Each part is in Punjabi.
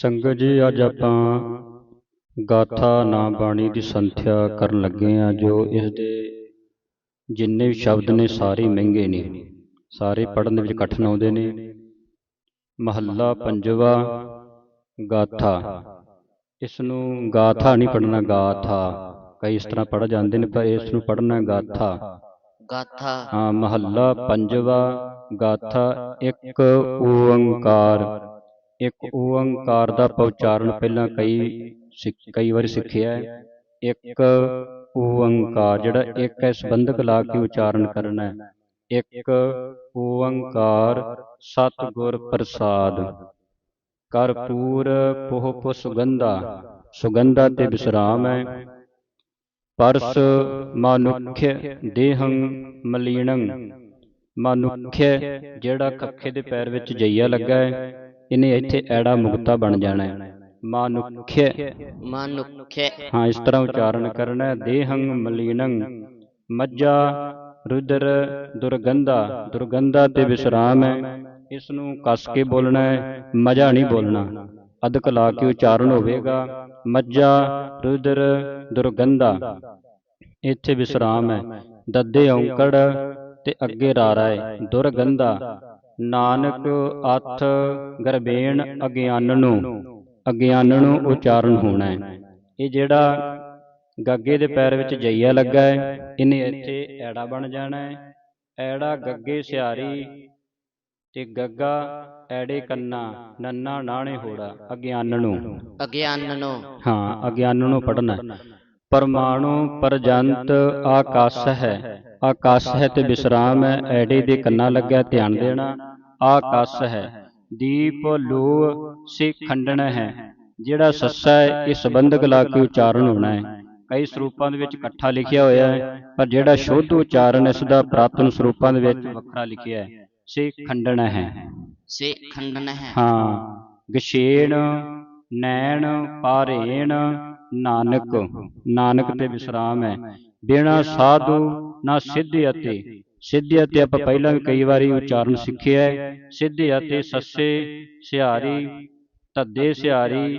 ਸੰਗਤ ਜੀ ਅੱਜ ਆਪਾਂ ਗਾਥਾ ਨਾਮ ਬਾਣੀ ਦੀ ਸੰਥਿਆ ਕਰਨ ਲੱਗੇ ਆ ਜੋ ਇਸ ਦੇ ਜਿੰਨੇ ਵੀ ਸ਼ਬਦ ਨੇ ਸਾਰੇ ਮਹਿੰਗੇ ਨੇ। ਸਾਰੇ ਪੜ੍ਹਨ ਦੇ ਵਿੱਚ ਕਠਿਨ ਆਉਂਦੇ ਨੇ। ਮਹੱਲਾ ਪੰਜਵਾ ਗਾਥਾ। ਇਸ ਨੂੰ ਗਾਥਾ ਨਹੀਂ ਪੜ੍ਹਨਾ ਗਾਥਾ। ਕਈ ਇਸ ਤਰ੍ਹਾਂ ਪੜ੍ਹ ਜਾਂਦੇ ਨੇ ਪਰ ਇਸ ਨੂੰ ਪੜ੍ਹਨਾ ਗਾਥਾ। ਗਾਥਾ। ਹਾਂ ਮਹੱਲਾ ਪੰਜਵਾ ਗਾਥਾ ਇੱਕ ਓੰਕਾਰ। ਇੱਕ ਓੰਕਾਰ ਦਾ ਉਚਾਰਨ ਪਹਿਲਾਂ ਕਈ ਕਈ ਵਾਰੀ ਸਿੱਖਿਆ ਹੈ। ਇੱਕ ਓੰਕਾਰ ਜਿਹੜਾ ਇੱਕ ਹੈ ਸੰਬੰਧਕ ਲਾ ਕੇ ਉਚਾਰਨ ਕਰਨਾ ਹੈ। ਇੱਕ ਓੰਕਾਰ ਸਤਿਗੁਰ ਪ੍ਰਸਾਦ। ਕਰਪੂਰ ਪੋਹ ਪੁ ਸੁਗੰਧਾ ਸੁਗੰਧਾ ਤੇ ਵਿਸਰਾਮ ਹੈ। ਪਰਸ ਮਨੁੱਖ ਦੇਹੰ ਮਲੀਣੰ ਮਨੁੱਖ ਜਿਹੜਾ ਕੱਖੇ ਦੇ ਪੈਰ ਵਿੱਚ ਜਈਆ ਲੱਗਾ ਹੈ। ਇਹਨੇ ਇੱਥੇ ਐੜਾ ਮੁਕਤਾ ਬਣ ਜਾਣਾ ਹੈ। ਮਨੁੱਖ ਮਨੁੱਖ ਹਾਂ ਇਸ ਤਰ੍ਹਾਂ ਉਚਾਰਨ ਕਰਨਾ ਹੈ। ਦੇਹੰ ਮਲੀਣੰ ਮੱਜਾ ਰੁਦਰ ਦੁਰਗੰਧਾ। ਦੁਰਗੰਧਾ ਤੇ ਵਿਸਰਾਮ ਹੈ। ਇਸ ਨੂੰ ਕੱਸ ਕੇ ਬੋਲਣਾ ਹੈ। ਮਜਾ ਨਹੀਂ ਬੋਲਣਾ। ਅਦਕ ਲਾ ਕੇ ਉਚਾਰਨ ਹੋਵੇਗਾ। ਮੱਜਾ ਰੁਦਰ ਦੁਰਗੰਧਾ। ਇੱਥੇ ਵਿਸਰਾਮ ਹੈ। ਦੱਦੇ ਔਂਕੜ ਤੇ ਅੱਗੇ ਰਾਰਾ ਹੈ। ਦੁਰਗੰਧਾ। ਨਾਨਕ ਅਥ ਗਰਬੇਣ ਅਗਿਆਨ ਨੂੰ ਅਗਿਆਨ ਨੂੰ ਉਚਾਰਨ ਹੋਣਾ। ਹੈ ਇਹ ਜਿਹੜਾ ਗੱਗੇ ਦੇ ਪੈਰ ਵਿੱਚ ਜਈਆ ਲੱਗਾ ਹੈ ਇਹਨੇ ਇੱਥੇ ਐੜਾ ਬਣ ਜਾਣਾ। ਹੈ ਐੜਾ ਗੱਗੇ ਸਿਆਰੀ ਤੇ ਗੱਗਾ ਐੜੇ ਕੰਨਾ ਨੰਨਾ ਨਾਣੇ ਹੋੜਾ ਅਗਿਆਨ ਨੂੰ ਅਗਿਆਨ ਨੂੰ ਹਾਂ ਅਗਿਆਨ ਨੂੰ ਪੜਨਾ ਪਰਮਾਣੂ ਪਰਜੰਤ ਆਕਾਸ਼ ਹੈ ਆਕਾਸ਼ ਹੈ ਤੇ ਵਿਸਰਾਮ ਹੈ ਐੜੇ ਦੇ ਕੰਨਾ ਲੱਗਿਆ ਧਿਆਨ ਦੇਣਾ। ਆਕਾਸ਼ ਹੈ। ਦੀਪ ਲੋ ਸੇ ਖੰਡਨ ਹੈ। ਜਿਹੜਾ ਸੱਸਾ ਹੈ ਇਹ ਸੰਬੰਧਕ ਲਾ ਕੇ ਉਚਾਰਨ ਹੋਣਾ ਹੈ। ਕਈ ਸਰੂਪਾਂ ਦੇ ਵਿੱਚ ਇਕੱਠਾ ਲਿਖਿਆ ਹੋਇਆ ਹੈ ਪਰ ਜਿਹੜਾ ਸ਼ੁੱਧ ਉਚਾਰਨ ਇਸ ਦਾ ਪ੍ਰਾਤਨ ਸਰੂਪਾਂ ਦੇ ਵਿੱਚ ਵੱਖਰਾ ਲਿਖਿਆ ਹੈ। ਸੇ ਖੰਡਨ ਹੈ। ਸੇ ਖੰਡਨ ਹੈ। ਹਾਂ। ਗਸ਼ੇਣ ਨੈਣ ਪਾਰੇਣ ਨਾਨਕ। ਨਾਨਕ ਤੇ ਵਿਸਰਾਮ ਹੈ। ਬਿਨਾ ਸਾਧੂ ਨਾ ਸਿੱਧ ਅਤੇ ਸਿੱਧ ਅਤੇ ਆਪਾਂ ਪਹਿਲਾਂ ਵੀ ਕਈ ਵਾਰੀ ਉਚਾਰਨ ਸਿੱਖਿਆ ਹੈ। ਸਿੱਧ ਅਤੇ ਸੱਸੇ ਸਿਹਾਰੀ ਧੱਦੇ ਸਿਹਾਰੀ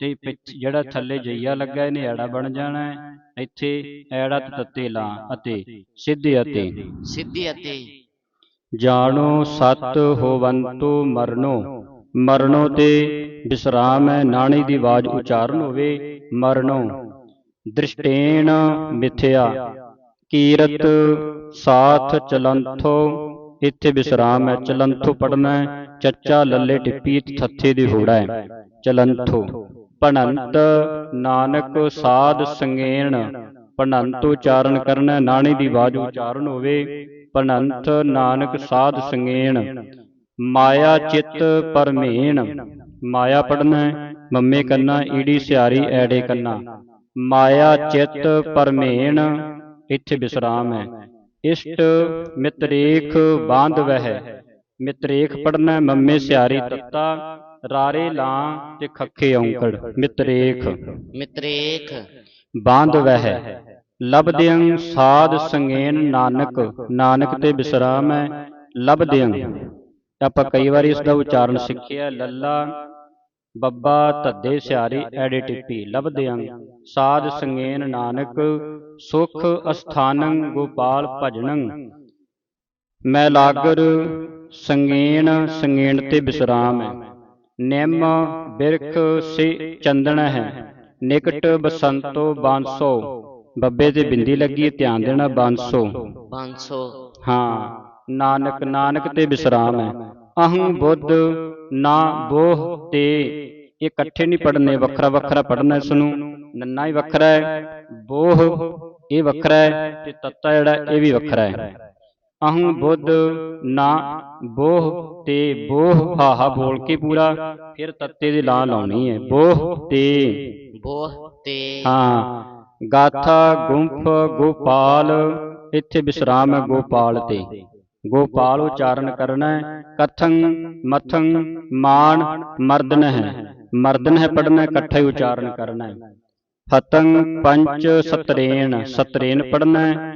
ਤੇ ਜਿਹੜਾ ਥੱਲੇ ਜਈਆ ਲੱਗਾ ਇਹਨੇ ਐੜਾ ਬਣ ਜਾਣਾ ਹੈ। ਇੱਥੇ ਐੜਾ ਤੇ ਤੱਤੇ ਲਾ ਅਤੇ ਸਿੱਧ ਅਤੇ ਸਿੱਧੀ ਅਤੇ ਜਾਣੋ ਸਤ ਹੋਵੰਤੋ ਮਰਨੋ। ਮਰਨੋ ਤੇ ਵਿਸਰਾਮ ਹੈ ਨਾਣੀ ਦੀ ਆਵਾਜ਼ ਉਚਾਰਨ ਹੋਵੇ। ਮਰਨੋ ਦ੍ਰਿਸ਼ਟੇਣ ਮਿਥਿਆ। ਕੀਰਤ ਸਾਥ ਚਲੰਥੋ ਇੱਥੇ ਵਿਸਰਾਮ ਹੈ ਚਲੰਥੋ ਪੜਨਾ ਹੈ ਚੱਚਾ ਲੱਲੇ ਟਿੱਪੀ ਥੱਥੇ ਦੀ ਹੋੜਾ ਹੈ। ਚਲੰਥੋ ਭਣੰਤ ਨਾਨਕ ਸਾਧ ਸੰਗੇਣ ਭਣੰਤ ਉਚਾਰਨ ਕਰਨਾ ਨਾਣੀ ਦੀ ਆਵਾਜ਼ ਉਚਾਰਨ ਹੋਵੇ। ਭਣੰਤ ਨਾਨਕ ਸਾਧ ਸੰਗੇਣ ਮਾਇਆ ਚਿੱਤ ਪਰਮੇਣ ਮਾਇਆ ਪੜਨਾ ਮੰਮੇ ਕੰਨਾ ਈੜੀ ਸਿਆਰੀ ਐੜੇ ਕੰਨਾ। ਮਾਇਆ ਚਿੱਤ ਪਰਮੇਣ ਇੱਥੇ ਵਿਸਰਾਮ ਹੈ। ਇਸ਼ਟ ਮਿਤਰੇਖ ਬਾਂਧਵਹਿ ਮਿਤਰੇਖ ਪੜਨਾ ਹੈ, ਮੰਮੇ ਸਿਆਰੀ ਤੱਤਾ ਰਾਰੇ ਲਾਂ ਤੇ ਖੱਖੇ ਔਂਕੜ। ਮਿਤਰੇਖ। ਮਿਤਰੇਖ। ਬਾਂਧਵਹਿ ਲਬਦਿਆਂ ਸਾਧ ਸੰਗੇਨ ਨਾਨਕ। ਨਾਨਕ। ਤੇ ਵਿਸਰਾਮ ਹੈ। ਲਬਦਿਆਂ ਆਪਾਂ ਕਈ ਵਾਰੀ ਇਸ ਦਾ ਉਚਾਰਨ ਸਿੱਖਿਆ। ਲੱਲਾ ਬੱਬਾ ਧੱਦੇ ਸਿਆਰੀ ਐੜੇ ਟਿੱਪੀ ਲਬਦਿਆਂ ਸਾਧ ਸੰਗੇਨ ਨਾਨਕ ਸੁਖ ਅਸਥਾਨੰ ਗੋਪਾਲ ਭਜਨੰ। ਮੈਂ ਲਾਗਰ ਸੰਗੇਨ ਸੰਗੇਨ ਤੇ ਵਿਸਰਾਮ ਹੈ ਨਿੰਮ ਬਿਰਖ ਸੇ ਚੰਦਨ ਹੈ ਨਿਕਟ ਬਸੰਤੋ ਬਾਂਸੋ। ਬੱਬੇ ਤੇ ਬਿੰਦੀ ਲੱਗੀ ਧਿਆਨ ਦੇਣਾ ਬਾਂਸੋ। 500 ਹਾਂ ਨਾਨਕ ਨਾਨਕ ਤੇ ਵਿਸਰਾਮ ਹੈ ਅਹੰ ਬੁੱਧ ਨਾ ਬੋਹ ਤੇ। ਇਹ ਇਕੱਠੇ ਨਹੀਂ ਪੜਨੇ ਵੱਖਰਾ ਵੱਖਰਾ ਪੜਨਾ ਇਸ ਨੂੰ। ਨੰਨਾ ਹੀ ਵੱਖਰਾ ਹੈ ਬੋਹ ਇਹ ਵੱਖਰਾ ਹੈ ਤੇ ਤੱਤਾ ਜਿਹੜਾ ਇਹ ਵੀ ਵੱਖਰਾ ਹੈ। ਅਹੰ ਬੁੱਧ ਨਾ ਬੋਹ ਤੇ ਬੋਹ ਹਾਹਾ ਬੋਲ ਕੇ ਪੂਰਾ ਫਿਰ ਤੱਤੇ ਦੀ ਲਾਂ ਲਾਉਣੀ ਹੈ। ਬੋਹ ਤੇ। ਬੋਹ ਤੇ। ਹਾਂ। ਗਾਥਾ ਗੁੰਫ ਗੋਪਾਲ ਇੱਥੇ ਵਿਸਰਾਮ ਹੈ ਗੋਪਾਲ ਤੇ। ਗੋਪਾਲ ਉਚਾਰਨ ਕਰਨਾ ਹੈ ਕਥੰ ਮਥੰ ਮਾਨ ਮਰਦਨ ਹੈ ਮਰਦਨ ਹੈ ਪੜਨਾ ਇਕੱਠਾ ਹੀ ਉਚਾਰਨ ਕਰਨਾ। ਹੈ ਫਤੰ ਪੰਚ ਸਤਰੇਣ ਸਤਰੇਣ ਪੜਨਾ। ਹੈ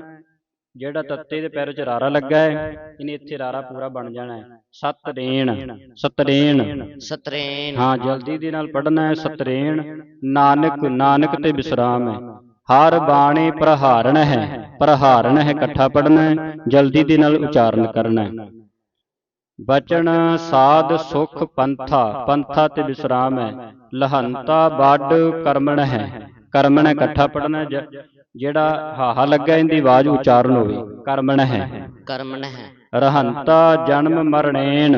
ਜਿਹੜਾ ਤੱਤੇ ਦੇ ਪੈਰ 'ਚ ਰਾਰਾ ਲੱਗਾ ਹੈ ਇਹਨੇ ਇੱਥੇ ਰਾਰਾ ਪੂਰਾ ਬਣ ਜਾਣਾ। ਹੈ ਸਤਰੇਣ ਸਤਰੇਣ ਸਤਰੇਨ ਹਾਂ ਜਲਦੀ ਦੇ ਨਾਲ ਪੜਨਾ ਹੈ ਸਤਰੇਣ। ਨਾਨਕ ਨਾਨਕ ਤੇ ਵਿਸਰਾਮ ਹੈ। ਹਰ ਬਾਣੀ ਪ੍ਰਹਾਰਣ ਹੈ ਪ੍ਰਹਾਰਣ ਹੈ ਇਕੱਠਾ ਪੜਨਾ ਹੈ ਜਲਦੀ ਦੇ ਨਾਲ ਉਚਾਰਨ ਕਰਨਾ ਹੈ। ਬਚਨ ਸਾਧ ਸੁਖ ਪੰਥਾ ਪੰਥਾ ਤੇ ਵਿਸਰਾਮ ਹੈ ਲਹੰਤਾ ਵੱਡ ਕਰਮਣ ਹੈ ਕਰਮਣ ਇਕੱਠਾ ਪੜਨਾ ਜਿਹੜਾ ਹਾਹਾ ਲੱਗਾ ਇਹਦੀ ਆਵਾਜ਼ ਉਚਾਰਨ ਹੋਵੇ ਕਰਮਣ ਹੈ। ਕਰਮਣ ਹੈ। ਰਹੰਤਾ ਜਨਮ ਮਰਣੇਨ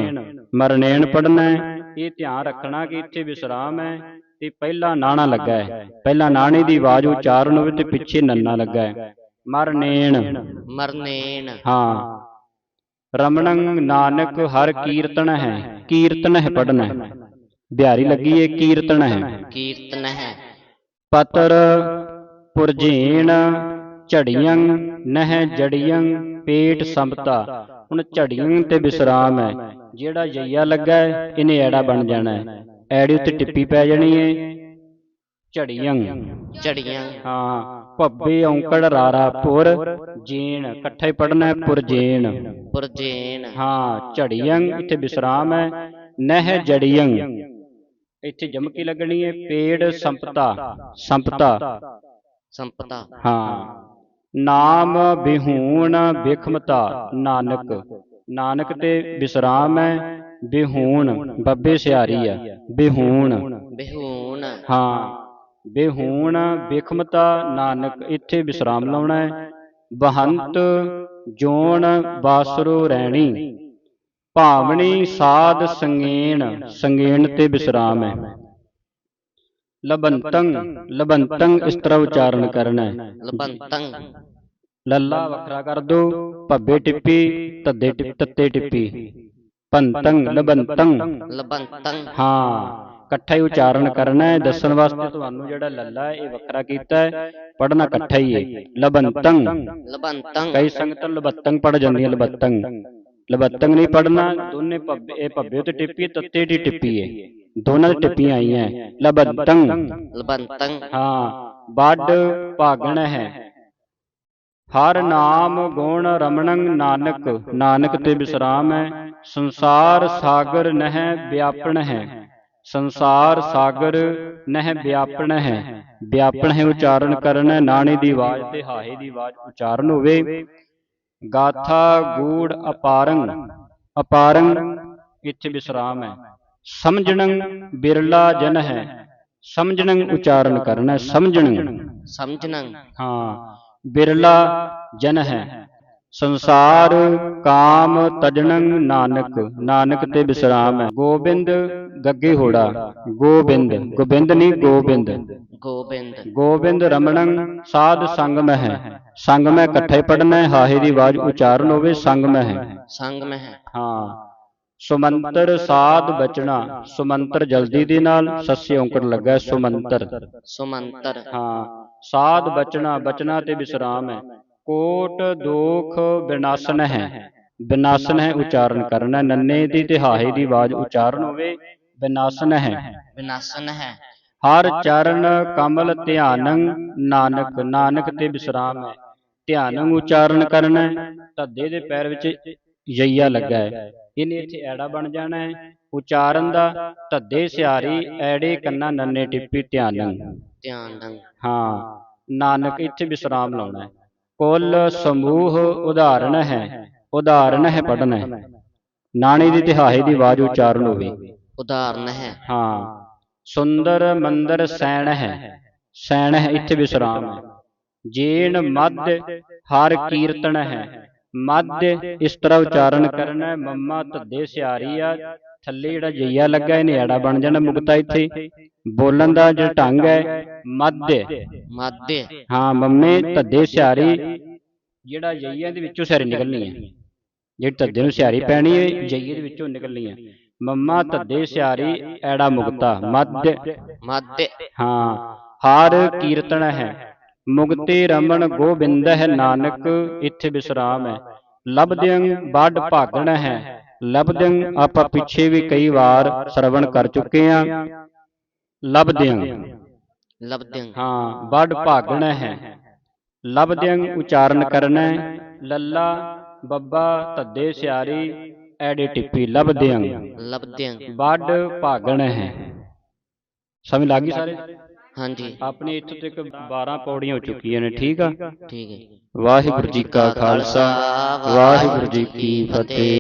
ਮਰਣੇਨ ਪੜਨਾ ਹੈ ਇਹ ਧਿਆਨ ਰੱਖਣਾ ਕਿ ਇੱਥੇ ਵਿਸਰਾਮ ਹੈ ਤੇ ਪਹਿਲਾ ਨਾਣਾ ਲੱਗਾ ਹੈ। ਪਹਿਲਾ ਨਾਣੇ ਦੀ ਆਵਾਜ਼ ਉਚਾਰਨ ਹੋਵੇ ਤੇ ਪਿੱਛੇ ਨੰਨਾ ਲੱਗਾ ਹੈ। ਮਰਣੇਨ ਮਰਨੇਨ ਹਾਂ। ਰਮਣੰ ਨਾਨਕ ਹਰ ਕੀਰਤਨ ਹੈ। ਕੀਰਤਨ ਹੈ ਪੜਨਾ ਬਿਹਾਰੀ ਲੱਗੀ ਹੈ ਕੀਰਤਨ ਹੈ। ਕੀਰਤਨ ਹੈ। ਪਤਰ ਪੁਰਜੀਣ ਝੜੀਆਂ ਨਹਿ ਜੜੀਆਂ ਪੇਟ ਸੰਪਤਾ। ਹੁਣ ਝੜੀਆਂ ਤੇ ਵਿਸਰਾਮ ਹੈ। ਜਿਹੜਾ ਜਈਆ ਲੱਗਾ ਹੈ ਇਹਨੇ ਐੜਾ ਬਣ ਜਾਣਾ ਹੈ। ਐੜੀ ਉੱਤੇ ਟਿੱਪੀ ਪੈ ਜਾਣੀ ਹੈ ਝੜੀਆਂ। ਝੜੀਆਂ। ਹਾਂ ਭੱਬੇ ਔਂਕੜ ਰਾਰਾ ਪੁਰ ਜੀਣ। ਇਕੱਠਾ ਪੜਨਾ ਹੈ ਪੁਰਜੀਣ ਪੁਰਜੇਨ ਹਾਂ ਝੜੀਆਂ ਇੱਥੇ ਵਿਸਰਾਮ ਹੈ। ਨਹਿ ਜੜੀਆਂ। ਇੱਥੇ ਜਮਕੀ ਲੱਗਣੀ ਹੈ ਪੇੜ ਸੰਪਤਾ। ਸੰਪਤਾ। ਸੰਪਤਾ। ਹਾਂ। ਨਾਮ ਬਿਹੂਣ ਬਿਖਮਤਾ ਨਾਨਕ। ਨਾਨਕ ਤੇ ਵਿਸਰਾਮ ਹੈ। ਬਿਹੂਣ ਬੱਬੇ ਸਿਆਰੀ ਆ। ਬਿਹੂਣ ਬਿਹੂਨ। ਹਾਂ ਬਿਹੂਣ ਬਿਖਮਤਾ ਨਾਨਕ ਇੱਥੇ ਵਿਸਰਾਮ ਲਾਉਣਾ ਹੈ। ਬਹੰਤ ਜੋਣ ਬਾਸਰੋ ਰਹਿਣੀ ਭਾਵਣੀ ਸਾਧ ਸੰਗੇਣ ਸੰਗੇਣ ਤੇ ਵਿਸਰਾਮ ਹੈ। ਲਬੰਤੰ ਲਬੰਤੰ ਇਸ ਤਰ੍ਹਾਂ ਉਚਾਰਨ ਕਰਨਾ ਹੈ। ਲਬੰਤੰ। ਲੱਲਾ ਵੱਖਰਾ ਕਰ ਦੋ ਭੱਬੇ ਟਿੱਪੀ ਤੱਦੇ ਟਿੱਪ ਤੱਤੇ ਟਿੱਪੀ। ਪੰਤੰ ਲਬੰਤੰ। ਲਬੰਤੰ। ਹਾਂ ਇਕੱਠਾ ਹੀ ਉਚਾਰਨ ਕਰਨਾ ਹੈ ਦੱਸਣ ਵਾਸਤੇ ਤੁਹਾਨੂੰ ਜਿਹੜਾ ਲੱਲਾ ਹੈ ਇਹ ਵੱਖਰਾ ਕੀਤਾ ਹੈ ਪੜਨਾ ਇਕੱਠਾ ਹੀ ਹੈ। ਲਬੰਤੰ। ਲਬੰਤੰ। ਕਈ ਸੰਗਤਾਂ ਲਬਤੰਗ ਪੜ ਜਾਂਦੀਆਂ ਲਬਤੰਗ ਲਬਤੰਗ ਨਹੀਂ ਪੜਨਾ ਦੋਨੇ ਭੱਬੇ ਇਹ ਭੱਬੇ ਉੱਤੇ ਟਿੱਪੀ ਹੈ ਤੱਤੇ ਦੀ ਟਿੱਪੀ ਹੈ। ਦੋਨਾਂ ਦੀ ਟਿੱਪੀਆਂ ਆਈਆਂ ਹੈ। ਲਬਤੰਗ ਲਬੰਤੰ। ਹਾਂ ਵੱਡ ਭਾਗਣ ਹੈ। ਹਰ ਨਾਮ ਗੁਣ ਰਮਣੰ ਨਾਨਕ ਨਾਨਕ ਤੇ ਵਿਸਰਾਮ ਹੈ। ਸੰਸਾਰ ਸਾਗਰ ਨਹਿ ਵਿਆਪਣ ਹੈ। ਸੰਸਾਰ ਸਾਗਰ ਨਹਿ ਵਿਆਪਣ ਹੈ। ਵਿਆਪਣ ਹੈ ਉਚਾਰਨ ਕਰਨਾ ਨਾਣੇ ਦੀ ਆਵਾਜ਼ ਤੇ ਹਾਹੇ ਦੀ ਆਵਾਜ਼ ਉਚਾਰਨ ਹੋਵੇ। ਗਾਥਾ ਗੂੜ ਅਪਾਰੰ ਅਪਾਰੰ ਇੱਥੇ ਵਿਸਰਾਮ ਹੈ। ਸਮਝਣੰ ਬਿਰਲਾ ਜਨ ਹੈ। ਸਮਝਣੰ ਉਚਾਰਨ ਕਰਨਾ ਸਮਝਣੰ। ਸਮਝਣੰ। ਹਾਂ। ਬਿਰਲਾ ਜਨ ਹੈ। ਸੰਸਾਰ ਕਾਮ ਤਜਣੰ ਨਾਨਕ ਨਾਨਕ ਤੇ ਵਿਸਰਾਮ ਹੈ। ਗੋਬਿੰਦ ਗੱਗੇ ਹੋੜਾ। ਗੋਬਿੰਦ ਗੋਬਿੰਦ ਨਹੀਂ ਗੋਬਿੰਦ। ਗੋਬਿੰਦ। ਗੋਬਿੰਦ ਰਮਣੰ ਸਾਧ ਸੰਗਮ ਹੈ ਸੰਗਮ ਹੈ ਇਕੱਠੇ ਪੜਨਾ ਹੈ ਹਾਹੇ ਦੀ ਆਵਾਜ਼ ਉਚਾਰਨ ਹੋਵੇ ਸੰਗਮ ਹੈ ਸੰਗ ਮਹਿ। ਹਾਂ। ਸੁਮੰਤਰ ਸਾਧ ਬਚਣਾ ਸੁਮੰਤਰ ਜਲਦੀ ਦੇ ਨਾਲ ਸੱਸੇ ਔਂਕੜ ਲੱਗਾ ਸੁਮੰਤਰ। ਸੁਮੰਤਰ। ਹਾਂ। ਸਾਧ ਬਚਣਾ ਬਚਣਾ ਤੇ ਵਿਸਰਾਮ ਹੈ। ਕੋਟ ਦੋਖ ਵਿਨਾਸ਼ਨ ਹੈ। ਵਿਨਾਸ਼ਨ ਹੈ। ਉਚਾਰਨ ਕਰਨਾ। ਨੰਨੇ ਦੀ ਤੇ ਹਾਹੇ ਦੀ ਆਵਾਜ਼ ਉਚਾਰਨ ਹੋਵੇ। ਵਿਨਾਸ਼ਨ ਹੈ। ਵਿਨਾਸ਼ਨ ਹੈ। ਹਰ ਚਰਨ ਕਮਲ ਧਿਆਨੰ। ਨਾਨਕ ਨਾਨਕ ਤੇ ਵਿਸਰਾਮ ਹੈ। ਧਿਆਨੰ ਉਚਾਰਨ ਕਰਨਾ। ਧੱਦੇ ਦੇ ਪੈਰ ਵਿੱਚ ਯਈਆ ਲੱਗਾ ਹੈ। ਇਹਨੇ ਇੱਥੇ ਐੜਾ ਬਣ ਜਾਣਾ ਹੈ। ਉਚਾਰਨ ਦਾ ਧੱਦੇ ਸਿਆਰੀ ਐੜੇ ਕੰਨਾ ਨੰਨੇ ਟਿੱਪੀ ਧਿਆਨੰ। ਧਿਆਨ। ਹਾਂ। ਨਾਨਕ ਇੱਥੇ ਵਿਸਰਾਮ ਲਾਉਣਾ ਹੈ। ਕੁੱਲ ਸਮੂਹ ਉਦਾਹਰਣ ਹੈ। ਉਦਾਹਰਣ ਹੈ ਪੜਨਾ ਹੈ ਨਾਣੇ ਦੀ ਤਿਹਾਏ ਦੀ ਆਵਾਜ਼ ਉਚਾਰਨ ਹੋਵੇ। ਉਦਾਹਰਨ ਹੈ। ਹਾਂ। ਸੁੰਦਰ ਮੰਦਰ ਸੈਣ ਹੈ। ਸੈਣ ਹੈ ਇੱਥੇ ਵਿਸਰਾਮ। ਹੈ ਜੇਨ ਮੱਧ ਹਰ ਕੀਰਤਨ ਹੈ। ਮੱਧ ਇਸ ਤਰ੍ਹਾਂ ਉਚਾਰਨ ਕਰਨਾ। ਮੰਮਾ ਧੱਦੇ ਸਿਆਰੀ ਆ ਥੱਲੇ ਜਿਹੜਾ ਜਈਆ ਲੱਗਾ ਇਹਨੇ ਐੜਾ ਬਣ ਜਾਣਾ ਮੁਕਤਾ ਇੱਥੇ। ਬੋਲਣ ਦਾ ਜਿਹੜਾ ਢੰਗ ਹੈ ਮੱਧ ਮਾਧਿ ਹਾਂ। ਮੰਮੇ ਧੱਦੇ ਸਿਆਰੀ ਜਿਹੜਾ ਜਈਆਂ ਦੇ ਵਿੱਚੋਂ ਸਿਆਰੀ ਨਿਕਲਣੀ ਹੈ। ਜਿਹੜੀ ਧੱਦੇ ਨੂੰ ਸਿਆਰੀ ਪੈਣੀ ਹੈ ਜਈਏ ਦੇ ਵਿੱਚੋਂ ਨਿਕਲਣੀ ਹੈ। ਮੰਮਾ ਧੱਦੇ ਸਿਆਰੀ ਐੜਾ ਮੁਕਤਾ ਮੱਧ ਮਾਧਿ ਹਾਂ। ਹਾਰ ਕੀਰਤਨ ਹੈ। ਮੁਕਤੇ ਰਮਣ ਗੋਬਿੰਦ ਹੈ ਨਾਨਕ ਇੱਥੇ ਵਿਸਰਾਮ ਹੈ। ਲਬਦਿਆਂ ਵੱਡ ਭਾਗਣ ਹੈ। ਲਬਦਿਆਂ ਆਪਾਂ ਪਿੱਛੇ ਵੀ ਕਈ ਵਾਰ ਸਰਵਣ ਕਰ ਚੁੱਕੇ ਆ ਲਬਦਿਆਂ ਲਬਦਿੰ ਹਾਂ ਵੱਡ ਭਾਗਣ ਹੈ ਲਬਦਿਆਂ ਉਚਾਰਨ ਕਰਨਾ ਹੈ। ਲੱਲਾ ਬੱਬਾ ਧੱਦੇ ਸਿਆਰੀ ਐੜੇ ਟਿੱਪੀ ਲਬਦਿਆਂ ਲਬਦਿਆਂ ਵੱਡ ਭਾਗਣ ਹੈ ਸਮਝ ਲੱਗ ਗਈ ਸਾਰੇ ਹਾਂਜੀ ਆਪਣੀ ਇੱਥੋਂ ਤੱਕ 12 ਪੌੜੀਆਂ ਹੋ ਚੁੱਕੀਆਂ ਨੇ ਠੀਕ ਆ ਠੀਕ ਹੈ ਵਾਹਿਗੁਰੂ ਜੀ ਕਾ ਖਾਲਸਾ ਵਾਹਿਗੁਰੂ ਜੀ ਕੀ ਫਤਿਹ